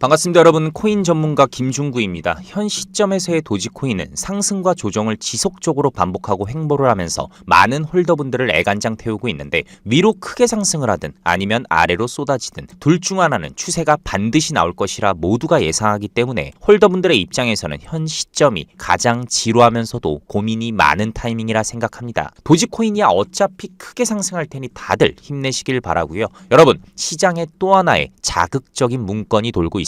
반갑습니다 여러분 코인 전문가 김중구입니다. 현 시점에서의 도지코인은 상승과 조정을 지속적으로 반복하고 횡보를 하면서 많은 홀더분들을 애간장 태우고 있는데 위로 크게 상승을 하든 아니면 아래로 쏟아지든 둘 중 하나는 추세가 반드시 나올 것이라 모두가 예상하기 때문에 홀더분들의 입장에서는 현 시점이 가장 지루하면서도 고민이 많은 타이밍이라 생각합니다. 도지코인이야 어차피 크게 상승할 테니 다들 힘내시길 바라고요. 여러분 시장에 또 하나의 자극적인 문건이 돌고 있습니다.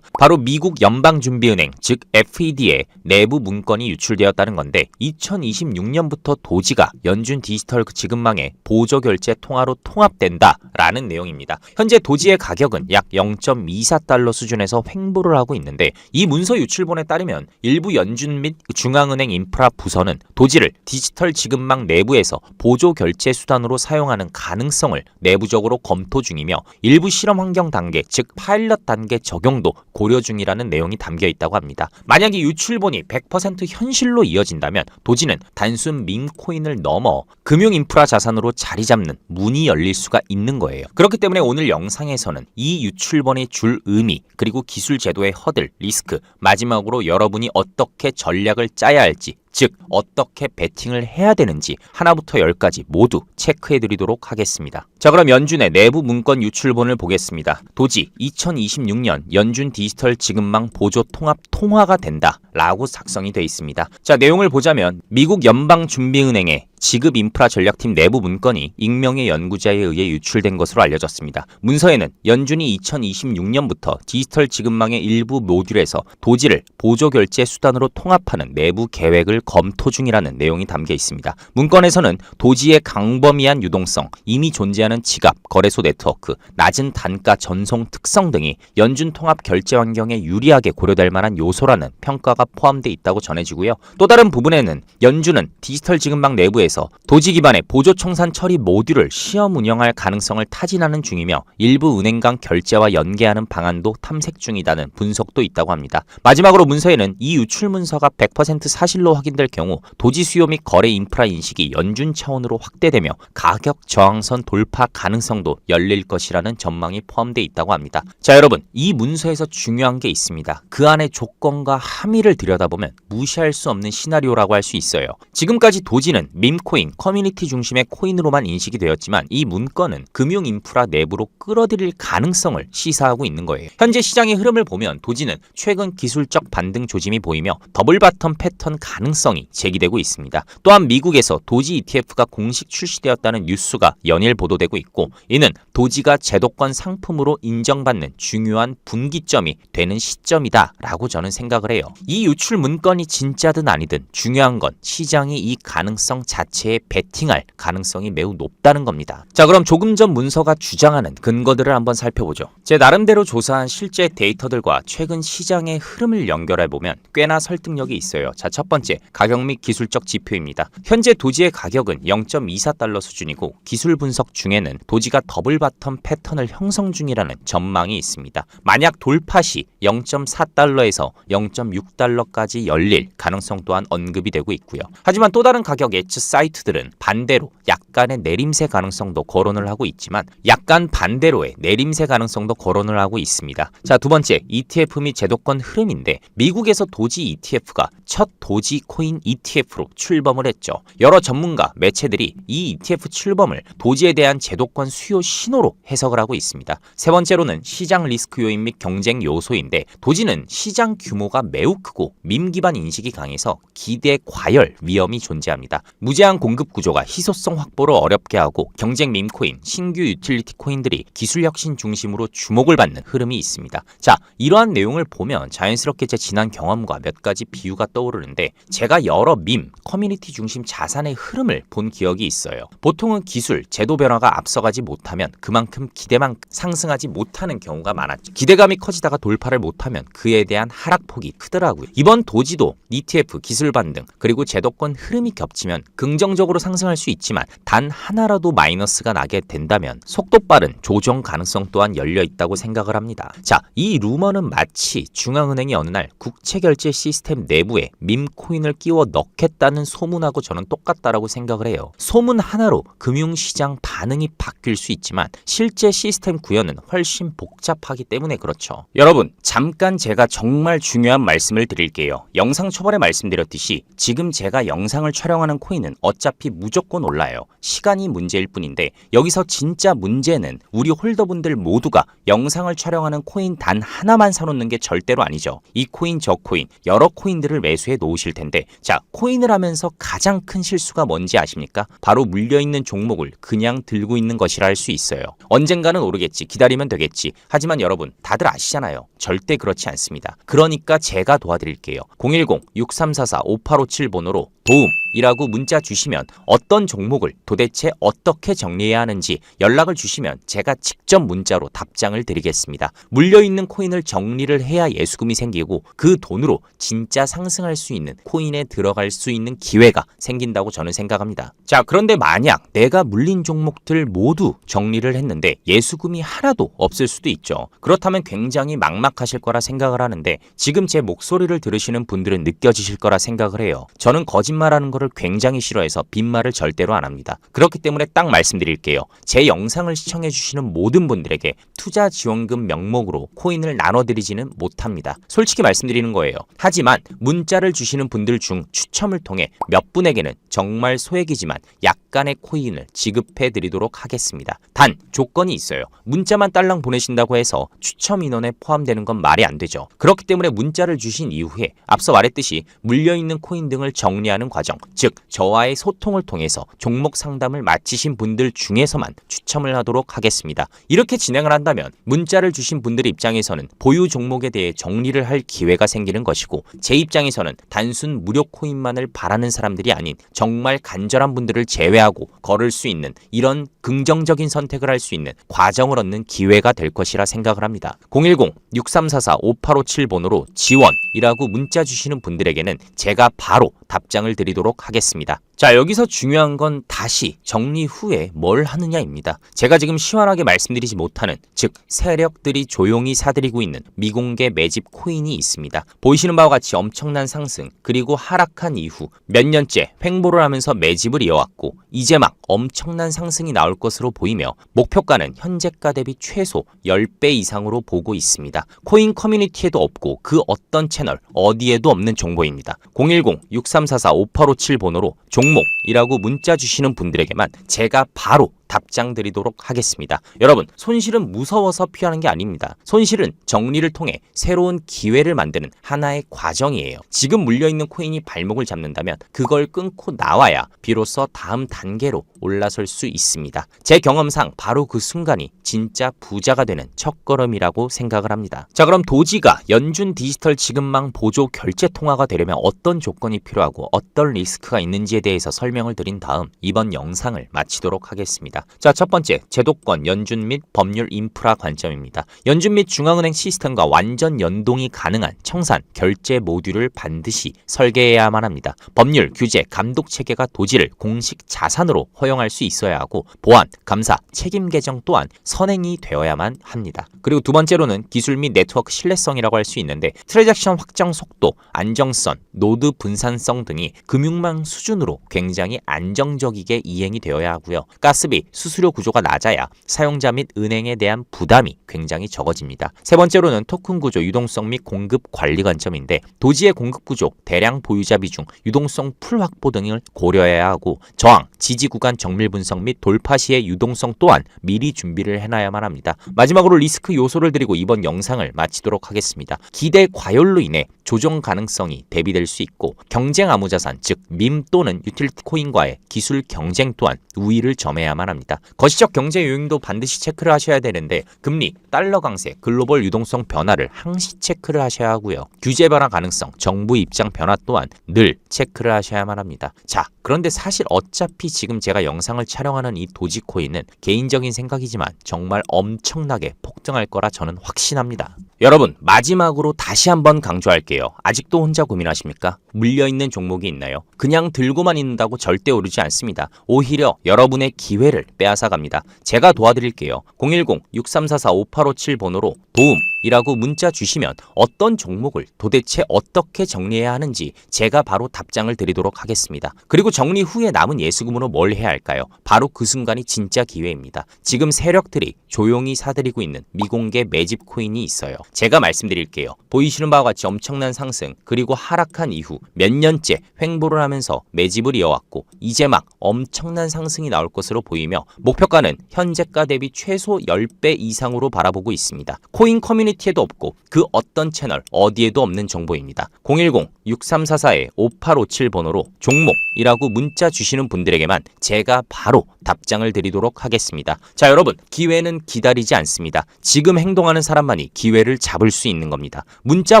바로 미국 연방준비은행 즉 FED의 내부 문건이 유출되었다는 건데 2026년부터 도지가 연준 디지털 지급망에 보조 결제 통화로 통합된다라는 내용입니다. 현재 도지의 가격은 약 0.24달러 수준에서 횡보를 하고 있는데 이 문서 유출본에 따르면 일부 연준 및 중앙은행 인프라 부서는 도지를 디지털 지급망 내부에서 보조 결제 수단으로 사용하는 가능성을 내부적으로 검토 중이며 일부 실험 환경 단계 즉 파일럿 단계 적용 도 고려 중이라는 내용이 담겨 있다고 합니다. 만약 이 유출본이 100% 현실로 이어진다면 도지는 단순 밈코인을 넘어 금융 인프라 자산으로 자리 잡는 문이 열릴 수가 있는 거예요. 그렇기 때문에 오늘 영상에서는 이 유출본이 줄 의미 그리고 기술 제도의 허들, 리스크 마지막으로 여러분이 어떻게 전략을 짜야 할지 즉 어떻게 베팅을 해야 되는지 하나부터 열까지 모두 체크해 드리도록 하겠습니다. 자 그럼 연준의 내부 문건 유출본을 보겠습니다. 도지 2026년 연준 디지털 지급망 보조 통합 통화가 된다 라고 작성이 되어 있습니다. 자 내용을 보자면 미국 연방준비은행의 지급 인프라 전략팀 내부 문건이 익명의 연구자에 의해 유출된 것으로 알려졌습니다. 문서에는 연준이 2026년부터 디지털 지급망의 일부 모듈에서 도지를 보조 결제 수단으로 통합하는 내부 계획을 검토 중이라는 내용이 담겨 있습니다. 문건에서는 도지의 강범위한 유동성, 이미 존재하는 지갑, 거래소 네트워크, 낮은 단가 전송 특성 등이 연준 통합 결제 환경에 유리하게 고려될 만한 요소라는 평가가 포함되어 있다고 전해지고요. 또 다른 부분에는 연준은 디지털 지급망 내부에서 도지 기반의 보조 청산 처리 모듈을 시험 운영할 가능성을 타진하는 중이며 일부 은행 간 결제와 연계하는 방안도 탐색 중이다는 분석도 있다고 합니다. 마지막으로 문서에는 이 유출 문서가 100% 사실로 확인될 경우 도지 수요 및 거래 인프라 인식이 연준 차원으로 확대되며 가격 저항선 돌파 가능성도 열릴 것이라는 전망이 포함되어 있다고 합니다. 자 여러분 이 문서에서 중요한 게 있습니다. 그 안의 조건과 함의를 들여다보면 무시할 수 없는 시나리오라고 할 수 있어요. 지금까지 도지는 밈코인 커뮤니티 중심의 코인으로만 인식이 되었지만 이 문건은 금융 인프라 내부로 끌어들일 가능성을 시사하고 있는 거예요. 현재 시장의 흐름을 보면 도지는 최근 기술적 반등 조짐이 보이며 더블 바텀 패턴 가능성이 제기되고 있습니다. 또한 미국에서 도지 ETF가 공식 출시되었다는 뉴스가 연일 보도되고 있고 이는 도지가 제도권 상품으로 인정받는 중요한 분기점이 되는 시점이다라고 저는 생각을 해요. 이 유출 문건이 진짜든 아니든 중요한 건 시장이 이 가능성 자체 에 베팅할 가능성이 매우 높다는 겁니다. 자, 그럼 조금 전 문서가 주장하는 근거들을 한번 살펴보죠. 제 나름대로 조사한 실제 데이터들과 최근 시장의 흐름을 연결해 보면 꽤나 설득력이 있어요. 자, 첫 번째, 가격 및 기술적 지표입니다. 현재 도지의 가격은 0.24달러 수준이고 기술 분석 중에는 도지가 더블 바텀 패턴을 형성 중이라는 전망이 있습니다. 만약 돌파 시 0.4달러에서 0.6달러까지 열릴 가능성 또한 언급이 되고 있고요. 하지만 또 다른 가격 예측 사이트들은 반대로 약간의 내림세 가능성도 거론을 하고 있지만 약간 반대로의 내림세 가능성도 거론을 하고 있습니다. 자, 두 번째, ETF 및 제도권 흐름인데 미국에서 도지 ETF가 첫 도지 코인 ETF로 출범을 했죠. 여러 전문가, 매체들이 이 ETF 출범을 도지에 대한 제도권 수요 신호로 해석을 하고 있습니다. 세 번째로는 시장 리스크 요인 및 경쟁 요소인데 도지는 시장 규모가 매우 크고 밈 기반 인식이 강해서 기대 과열 위험이 존재합니다. 무제 한 공급 구조가 희소성 확보를 어렵게 하고 경쟁 밈코인, 신규 유틸리티 코인들이 기술 혁신 중심으로 주목을 받는 흐름이 있습니다. 자, 이러한 내용을 보면 자연스럽게 제 지난 경험과 몇 가지 비유가 떠오르는데 제가 여러 밈, 커뮤니티 중심 자산의 흐름을 본 기억이 있어요. 보통은 기술, 제도 변화가 앞서가지 못하면 그만큼 기대만 상승하지 못하는 경우가 많았죠. 기대감이 커지다가 돌파를 못하면 그에 대한 하락폭이 크더라고요. 이번 도지도 ETF 기술 반등 그리고 제도권 흐름이 겹치면 긍정적으로 상승할 수 있지만 단 하나라도 마이너스가 나게 된다면 속도 빠른 조정 가능성 또한 열려 있다고 생각을 합니다. 자, 이 루머는 마치 중앙은행이 어느 날 국채 결제 시스템 내부에 밈 코인을 끼워 넣겠다는 소문하고 저는 똑같다라고 생각을 해요. 소문 하나로 금융시장 반응이 바뀔 수 있지만 실제 시스템 구현은 훨씬 복잡하기 때문에 그렇죠. 여러분, 잠깐 제가 정말 중요한 말씀을 드릴게요. 영상 초반에 말씀드렸듯이 지금 제가 영상을 촬영하는 코인은 어차피 무조건 올라요. 시간이 문제일 뿐인데 여기서 진짜 문제는 우리 홀더분들 모두가 영상을 촬영하는 코인 단 하나만 사놓는 게 절대로 아니죠. 이 코인 저 코인 여러 코인들을 매수해 놓으실 텐데 자 코인을 하면서 가장 큰 실수가 뭔지 아십니까? 바로 물려있는 종목을 그냥 들고 있는 것이라 할 수 있어요. 언젠가는 오르겠지 기다리면 되겠지. 하지만 여러분 다들 아시잖아요. 절대 그렇지 않습니다. 그러니까 제가 도와드릴게요. 010-6344-5857 번호로 도움이라고 문자 주시면 어떤 종목을 도대체 어떻게 정리해야 하는지 연락을 주시면 제가 직접 문자로 답장을 드리겠습니다. 물려있는 코인을 정리를 해야 예수금이 생기고 그 돈으로 진짜 상승할 수 있는 코인에 들어갈 수 있는 기회가 생긴다고 저는 생각합니다. 자, 그런데 만약 내가 물린 종목들 모두 정리를 했는데 예수금이 하나도 없을 수도 있죠. 그렇다면 굉장히 막막하실 거라 생각을 하는데 지금 제 목소리를 들으시는 분들은 느껴지실 거라 생각을 해요. 저는 거짓 말하는 거를 굉장히 싫어해서 빈말을 절대로 안 합니다. 그렇기 때문에 딱 말씀드릴게요. 제 영상을 시청해 주시는 모든 분들에게 투자 지원금 명목으로 코인을 나눠드리지는 못합니다. 솔직히 말씀드리는 거예요. 하지만 문자를 주시는 분들 중 추첨을 통해 몇 분에게는 정말 소액이지만 약간의 코인을 지급해 드리도록 하겠습니다. 단 조건이 있어요. 문자만 딸랑 보내신다고 해서 추첨 인원에 포함되는 건 말이 안 되죠. 그렇기 때문에 문자를 주신 이후에 앞서 말했듯이 물려있는 코인 등을 정리하는 과정, 즉 저와의 소통을 통해서 종목 상담을 마치신 분들 중에서만 추첨을 하도록 하겠습니다. 이렇게 진행을 한다면 문자를 주신 분들 입장에서는 보유 종목에 대해 정리를 할 기회가 생기는 것이고 제 입장에서는 단순 무료 코인만을 바라는 사람들이 아닌 정말 간절한 분들을 제외하고 걸을 수 있는 이런 긍정적인 선택을 할 수 있는 과정을 얻는 기회가 될 것이라 생각을 합니다. 010-6344-5857번호로 지원이라고 문자 주시는 분들에게는 제가 바로 답장을 드리도록 하겠습니다. 자, 여기서 중요한 건 다시 정리 후에 뭘 하느냐입니다. 제가 지금 시원하게 말씀드리지 못하는, 즉, 세력들이 조용히 사들이고 있는 미공개 매집 코인이 있습니다. 보이시는 바와 같이 엄청난 상승, 그리고 하락한 이후 몇 년째 횡보를 하면서 매집을 이어왔고, 이제 막 엄청난 상승이 나올 것으로 보이며, 목표가는 현재가 대비 최소 10배 이상으로 보고 있습니다. 코인 커뮤니티에도 없고, 그 어떤 채널, 어디에도 없는 정보입니다. 010-6344-5857 번호로 종목이라고 문자 주시는 분들에게만 제가 바로 답장 드리도록 하겠습니다. 여러분, 손실은 무서워서 피하는 게 아닙니다. 손실은 정리를 통해 새로운 기회를 만드는 하나의 과정이에요. 지금 물려있는 코인이 발목을 잡는다면 그걸 끊고 나와야 비로소 다음 단계로 올라설 수 있습니다. 제 경험상 바로 그 순간이 진짜 부자가 되는 첫걸음이라고 생각을 합니다. 자, 그럼 도지가 연준 디지털 지급망 보조 결제 통화가 되려면 어떤 조건이 필요하고 어떤 리스크가 있는지에 대해서 설명을 드린 다음 이번 영상을 마치도록 하겠습니다. 자, 첫 번째, 제도권, 연준 및 법률 인프라 관점입니다. 연준 및 중앙은행 시스템과 완전 연동이 가능한 청산, 결제 모듈을 반드시 설계해야만 합니다. 법률, 규제, 감독 체계가 도지를 공식 자산으로 허용할 수 있어야 하고 보안, 감사, 책임 개정 또한 선행이 되어야만 합니다. 그리고 두 번째로는 기술 및 네트워크 신뢰성이라고 할 수 있는데 트랜잭션 확장 속도, 안정성, 노드 분산성 등이 금융망 수준으로 굉장히 안정적이게 이행이 되어야 하고요. 가스비, 수수료 구조가 낮아야 사용자 및 은행에 대한 부담이 굉장히 적어집니다. 세 번째로는 토큰 구조, 유동성 및 공급 관리 관점인데 도지의 공급 구조, 대량 보유자 비중, 유동성 풀 확보 등을 고려해야 하고 저항, 지지 구간 정밀 분석 및 돌파 시의 유동성 또한 미리 준비를 해놔야만 합니다. 마지막으로 리스크 요소를 드리고 이번 영상을 마치도록 하겠습니다. 기대 과열로 인해 조정 가능성이 대비될 수 있고 경쟁 암호자산 즉 밈 또는 유틸리티 코인과의 기술 경쟁 또한 우위를 점해야만 합니다. 거시적 경제 요인도 반드시 체크를 하셔야 되는데 금리, 달러 강세, 글로벌 유동성 변화를 항시 체크를 하셔야 하고요. 규제 변화 가능성, 정부 입장 변화 또한 늘 체크를 하셔야만 합니다. 자, 그런데 사실 어차피 지금 제가 영상을 촬영하는 이 도지코인은 개인적인 생각이지만 정말 엄청나게 폭등할 거라 저는 확신합니다. 여러분, 마지막으로 다시 한번 강조할게요. 도와드릴게요. 아직도 혼자 고민하십니까? 물려있는 종목이 있나요? 그냥 들고만 있는다고 절대 오르지 않습니다. 오히려 여러분의 기회를 빼앗아 갑니다. 제가 도와드릴게요. 010-6344-5857 번호로 도움 이라고 문자 주시면 어떤 종목을 도대체 어떻게 정리해야 하는지 제가 바로 답장을 드리도록 하겠습니다. 그리고 정리 후에 남은 예수금으로 뭘 해야 할까요? 바로 그 순간이 진짜 기회입니다. 지금 세력들이 조용히 사들이고 있는 미공개 매집 코인이 있어요. 제가 말씀드릴게요. 보이시는 바와 같이 엄청난 상승 그리고 하락한 이후 몇 년째 횡보를 하면서 매집을 이어왔고 이제 막 엄청난 상승이 나올 것으로 보이며 목표가는 현재가 대비 최소 10배 이상으로 바라보고 있습니다. 코인 커뮤니티 에도 없고 그 어떤 채널 어디에도 없는 정보입니다. 010-6344-5857 번호로 종목이라고 문자 주시는 분들에게만 제가 바로 답장을 드리도록 하겠습니다. 자, 여러분, 기회는 기다리지 않습니다. 지금 행동하는 사람만이 기회를 잡을 수 있는 겁니다. 문자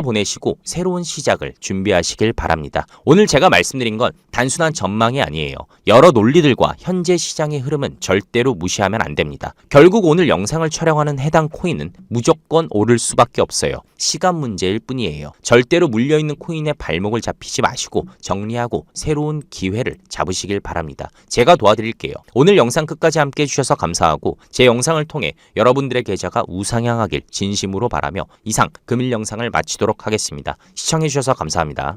보내시고 새로운 시작을 준비하시길 바랍니다. 오늘 제가 말씀드린 건 단순한 전망이 아니에요. 여러 논리들과 현재 시장의 흐름은 절대로 무시하면 안 됩니다. 결국 오늘 영상을 촬영하는 해당 코인은 무조건 오를 수밖에 없어요. 시간 문제일 뿐이에요. 절대로 물려있는 코인의 발목을 잡히지 마시고 정리하고 새로운 기회를 잡으시길 바랍니다. 제가 도와드릴게요. 오늘 영상 끝까지 함께 해주셔서 감사하고 제 영상을 통해 여러분들의 계좌가 우상향하길 진심으로 바라며 이상 금일 영상을 마치도록 하겠습니다. 시청해주셔서 감사합니다.